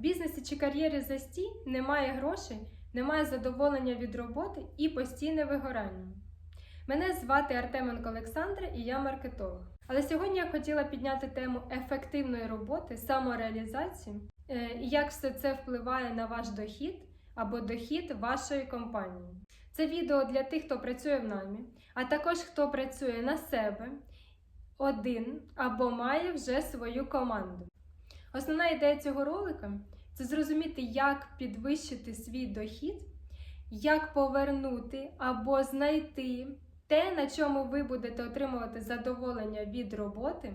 Бізнесі чи кар'єрі застій немає грошей, немає задоволення від роботи і постійне вигорання. Мене звати Артеменко Олександра і я маркетолог. Але сьогодні я хотіла підняти тему ефективної роботи, самореалізації е, і як все це впливає на ваш дохід або дохід вашої компанії. Це відео для тих, хто працює в наймі, а також хто працює на себе один або має вже свою команду. Основна ідея цього ролика це зрозуміти, як підвищити свій дохід, як повернути або знайти те, на чому ви будете отримувати задоволення від роботи,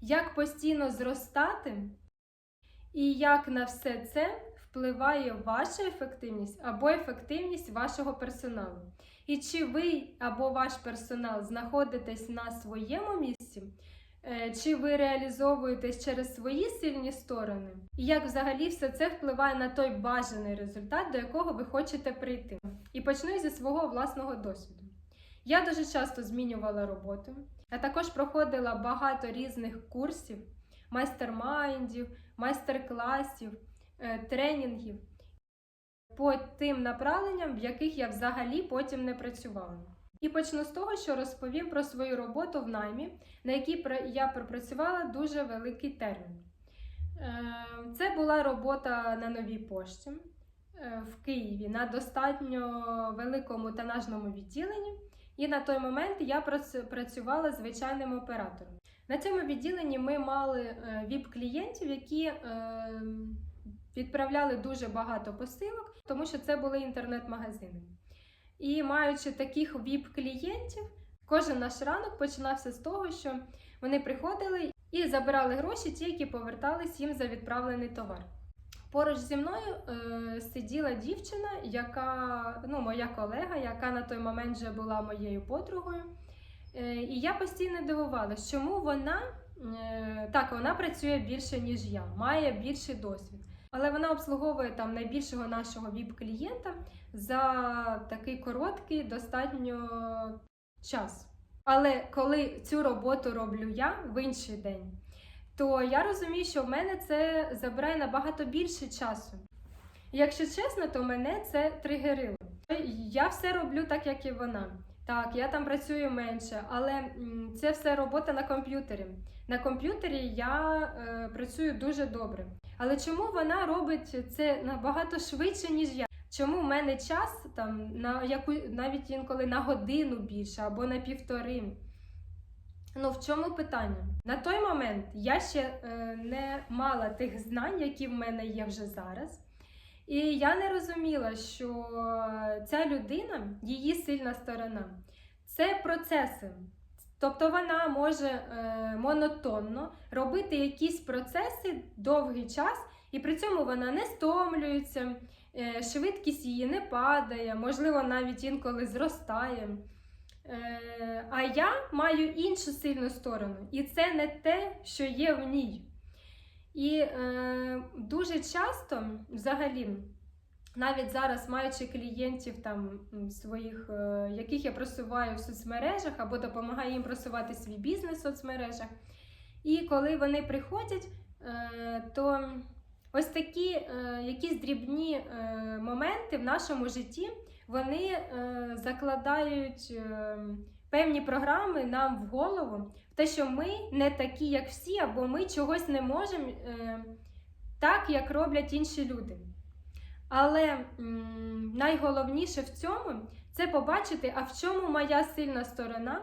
як постійно зростати, і як на все це впливає ваша ефективність або ефективність вашого персоналу. І чи ви або ваш персонал знаходитесь на своєму місці, чи ви реалізовуєтесь через свої сильні сторони, і як взагалі все це впливає на той бажаний результат, до якого ви хочете прийти. І почну зі свого власного досвіду. Я дуже часто змінювала роботу, а також проходила багато різних курсів, майстер-майндів, майстер-класів, е, тренінгів по тим направленням, в яких я взагалі потім не працювала. І почну з того, що розповім про свою роботу в наймі, на якій я пропрацювала дуже великий термін. Е, Це була робота на новій пошті е, в Києві на достатньо великому тонажному відділенні. І на той момент я працювала звичайним оператором. На цьому відділенні ми мали е, віп-клієнтів, які відправляли дуже багато посилок, тому що це були інтернет-магазини. І маючи таких віп-клієнтів, кожен наш ранок починався з того, що вони приходили і забирали гроші, ті, які повертались їм за відправлений товар. Поруч зі мною е, сиділа дівчина, яка ну, моя колега, яка на той момент вже була моєю подругою. Е, і я постійно дивувалася, чому вона е, так, вона працює більше, ніж я, має більший досвід. Але вона обслуговує там найбільшого нашого віп-клієнта за такий короткий достатньо час. Але коли цю роботу роблю я в інший день, то я розумію, що в мене це забирає набагато більше часу. Якщо чесно, то мене це тригерило. Я все роблю так, як і вона. Так, я там працюю менше, але це все робота на комп'ютері. На комп'ютері я е, працюю дуже добре. Але чому вона робить це набагато швидше, ніж я? Чому в мене час там на яку навіть інколи на годину більше або на півтори? Ну, в чому питання? На той момент я ще е, не мала тих знань, які в мене є вже зараз. І я не розуміла, що ця людина, її сильна сторона, це процеси. Тобто вона може е, монотонно робити якісь процеси довгий час, і при цьому вона не стомлюється, е, швидкість її не падає, можливо, навіть інколи зростає. Е, а я маю іншу сильну сторону, і це не те, що є в ній. І е, дуже часто, взагалі, навіть зараз, маючи клієнтів там своїх, е, яких я просуваю в соцмережах або допомагаю їм просувати свій бізнес в соцмережах, і коли вони приходять, е, то ось такі е, якісь дрібні е, моменти в нашому житті вони е, закладають е, певні програми нам в голову, те, що ми не такі, як всі, або ми чогось не можемо е, так, як роблять інші люди. Але м, найголовніше в цьому це побачити, а в чому моя сильна сторона,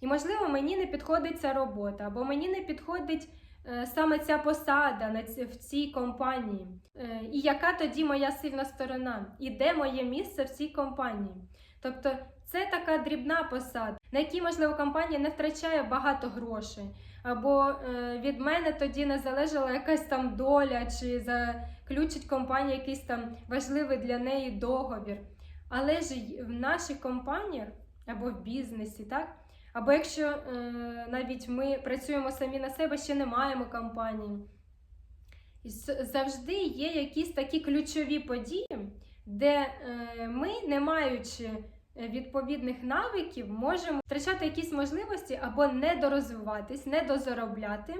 і, можливо, мені не підходить ця робота, або мені не підходить е, саме ця посада на ці, в цій компанії. Е, і яка тоді моя сильна сторона? І де моє місце в цій компанії? Тобто це така дрібна посада, на якій, можливо, компанія не втрачає багато грошей. Або е, від мене тоді не залежала якась там доля, чи заключить компанія якийсь там важливий для неї договір. Але ж в наших компаніях або в бізнесі, так? Або якщо е, навіть ми працюємо самі на себе, ще не маємо компанії. Завжди є якісь такі ключові події, де е, ми, не маючи відповідних навиків, можемо втрачати якісь можливості або недорозвиватись, недозаробляти.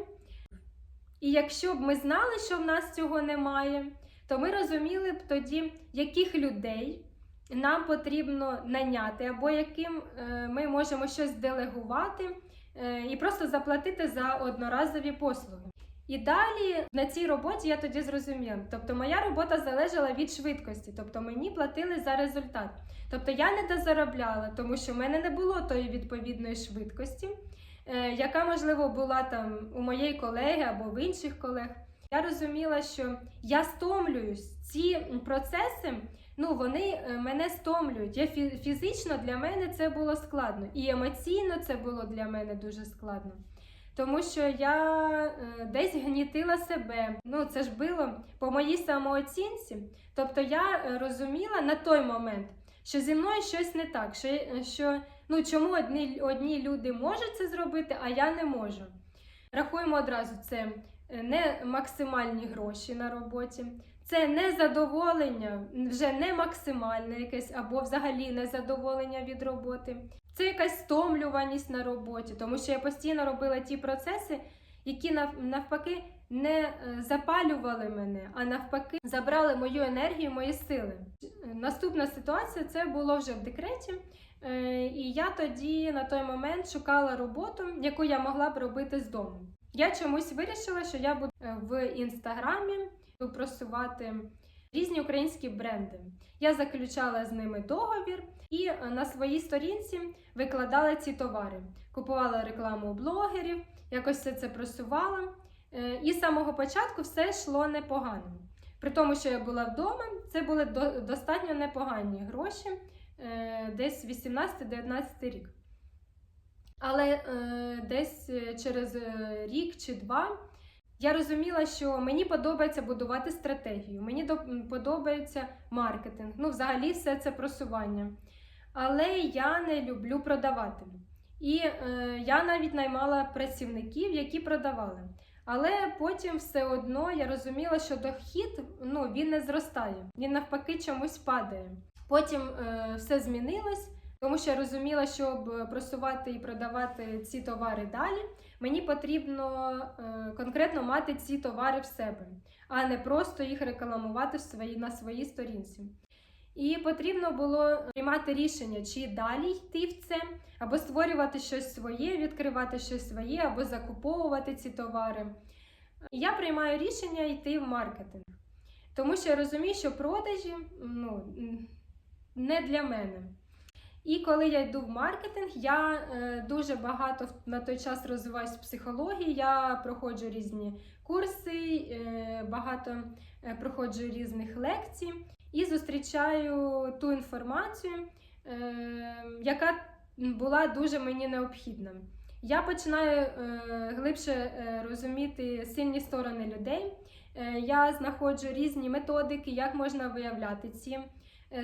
І якщо б ми знали, що в нас цього немає, то ми розуміли б тоді, яких людей нам потрібно наняти, або яким е, ми можемо щось делегувати е, і просто заплатити за одноразові послуги. І далі на цій роботі я тоді зрозуміла. Тобто моя робота залежала від швидкості, тобто мені платили за результат. Тобто я не дозаробляла, тому що в мене не було тої відповідної швидкості, е, яка, можливо, була там у моєї колеги або в інших колег. Я розуміла, що я стомлююсь. Ці процеси, ну вони е, мене стомлюють. Я фі- фізично для мене це було складно, і емоційно це було для мене дуже складно. Тому що я е, десь гнітила себе. Ну це ж було по моїй самооцінці. Тобто я е, розуміла на той момент, що зі мною щось не так. Що, що ну чому одні, одні люди можуть це зробити, а я не можу. Рахуємо одразу, це е, не максимальні гроші на роботі, це незадоволення, вже не максимальне якесь, або взагалі незадоволення від роботи. Це якась стомлюваність на роботі, тому що я постійно робила ті процеси, які навпаки не е, запалювали мене, а навпаки забрали мою енергію, мої сили. Наступна ситуація це було вже в декреті. Е, І я тоді на той момент шукала роботу, яку я могла б робити з дому. Я чомусь вирішила, що я буду е, в інстаграмі просувати різні українські бренди. Я заключала з ними договір і е, на своїй сторінці викладала ці товари, купувала рекламу у блогерів, якось все це просувала. Е, І з самого початку все йшло непогано. При тому, що я була вдома, це були достатньо непогані гроші, е, десь 18-19 рік. Але десь через рік чи два я розуміла, що мені подобається будувати стратегію, мені подобається маркетинг, ну, взагалі, все це просування. Але я не люблю продавати. І е, я навіть наймала працівників, які продавали. Але потім все одно я розуміла, що дохід ну, він не зростає, він навпаки чомусь падає. Потім е, все змінилось, тому що я розуміла, щоб просувати і продавати ці товари далі, мені потрібно е, конкретно мати ці товари в себе, а не просто їх рекламувати в свої, на своїй сторінці. І потрібно було приймати рішення, чи далі йти в це, або створювати щось своє, відкривати щось своє, або закуповувати ці товари. Я приймаю рішення йти в маркетинг, тому що я розумію, що продажі ну, не для мене. І коли я йду в маркетинг, я е, дуже багато на той час розвиваюся в психології, я проходжу різні курси, е, багато е, проходжу різних лекцій і зустрічаю ту інформацію, яка була дуже мені необхідна. Я починаю глибше розуміти сильні сторони людей. Я знаходжу різні методики, як можна виявляти ці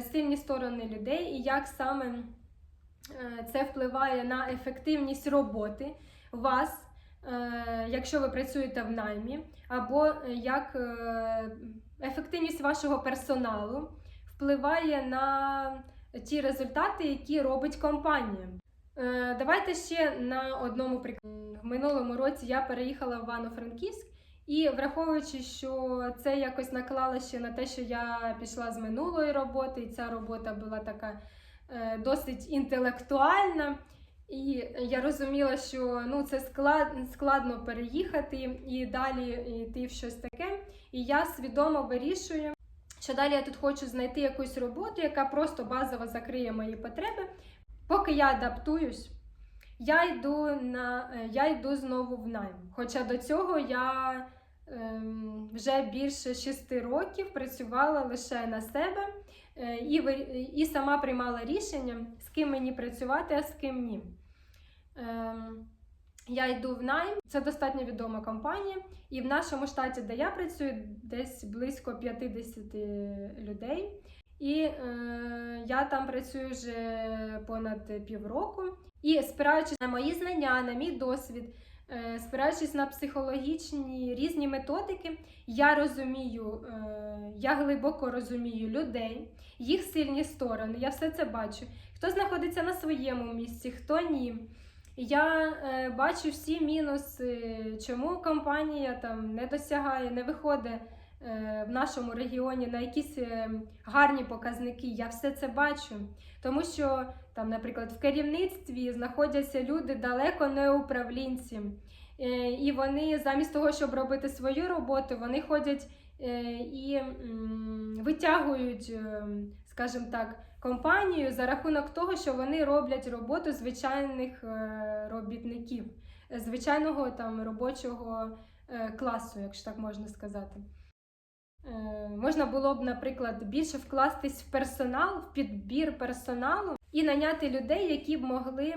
сильні сторони людей і як саме е, це впливає на ефективність роботи вас, е, якщо ви працюєте в наймі, або е, як е, ефективність вашого персоналу впливає на ті результати, які робить компанія. Е, Давайте ще на одному прикладі. В минулому році я переїхала в Івано-Франківськ, і враховуючи, що це якось наклало ще на те, що я пішла з минулої роботи, і ця робота була така е, досить інтелектуальна. І я розуміла, що ну, це склад, складно переїхати і далі йти в щось таке. І я свідомо вирішую, що далі я тут хочу знайти якусь роботу, яка просто базово закриє мої потреби. Поки я адаптуюсь, я йду на е, я йду знову в найм. Хоча до цього я ем, вже більше шести років працювала лише на себе е, і, і сама приймала рішення, з ким мені працювати, а з ким ні. Ем, я йду в найм, це достатньо відома компанія, і в нашому штаті, де я працюю, десь близько 50 людей. І е, я там працюю вже понад півроку. І спираючись на мої знання, на мій досвід, е, спираючись на психологічні різні методики, я розумію, е, я глибоко розумію людей, їх сильні сторони. Я все це бачу. Хто знаходиться на своєму місці, хто ні. Я е, бачу всі мінуси, чому компанія там не досягає, не виходить в нашому регіоні на якісь е, гарні показники. Я все це бачу. Тому що там, наприклад, в керівництві знаходяться люди далеко не управлінці. Е, І вони замість того, щоб робити свою роботу, вони ходять е, і витягують, е, скажімо так, компанію за рахунок того, що вони роблять роботу звичайних е, робітників, е, звичайного там робочого е, класу, якщо так можна сказати. Е, Можна було б, наприклад, більше вкластись в персонал, в підбір персоналу і наняти людей, які б могли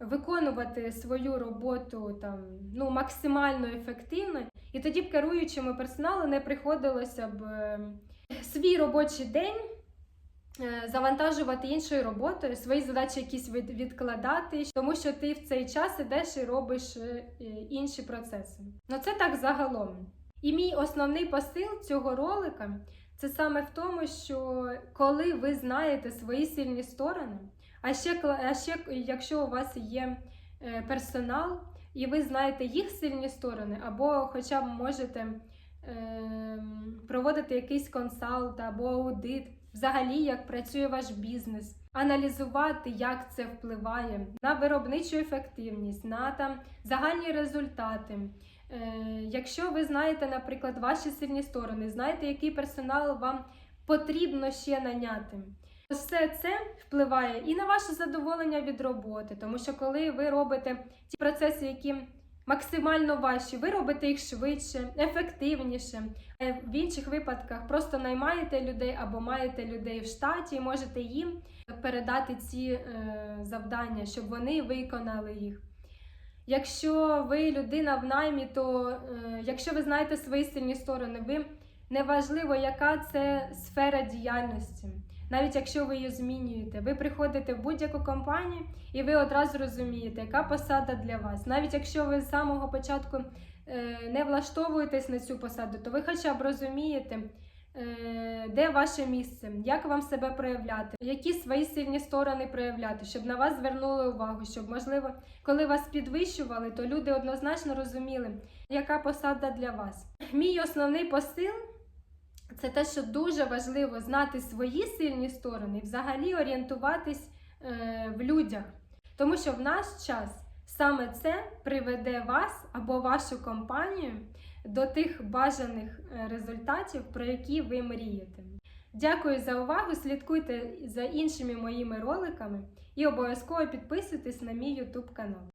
виконувати свою роботу там ну максимально ефективно, і тоді б керуючому персоналу не приходилося б е, свій робочий день е, завантажувати іншою роботою, свої задачі якісь від- відкладати, тому що ти в цей час ідеш і робиш інші процеси. Ну це так загалом. І мій основний посил цього ролика це саме в тому, що коли ви знаєте свої сильні сторони, а ще, а ще якщо у вас є е, персонал, і ви знаєте їх сильні сторони, або хоча б можете ем, проводити якийсь консалт або аудит, взагалі як працює ваш бізнес, аналізувати, як це впливає на виробничу ефективність, на там загальні результати. Е, Якщо ви знаєте, наприклад, ваші сильні сторони, знаєте, який персонал вам потрібно ще наняти. Все це впливає і на ваше задоволення від роботи, тому що коли ви робите ті процеси, які максимально ваші, ви робите їх швидше, ефективніше. В інших випадках просто наймаєте людей або маєте людей в штаті і можете їм передати ці е, завдання, щоб вони виконали їх. Якщо ви людина в наймі, то е, якщо ви знаєте свої сильні сторони, ви неважливо, яка це сфера діяльності. Навіть якщо ви її змінюєте, ви приходите в будь-яку компанію і ви одразу розумієте, яка посада для вас. Навіть якщо ви з самого початку е, не влаштовуєтесь на цю посаду, то ви хоча б розумієте, де ваше місце, як вам себе проявляти, які свої сильні сторони проявляти, щоб на вас звернули увагу, щоб, можливо, коли вас підвищували, то люди однозначно розуміли, яка посада для вас. Мій основний посил це те, що дуже важливо знати свої сильні сторони і взагалі орієнтуватись е, в людях. Тому що в наш час саме це приведе вас або вашу компанію до тих бажаних е, результатів, про які ви мрієте. Дякую за увагу! Слідкуйте за іншими моїми роликами і обов'язково підписуйтесь на мій YouTube канал.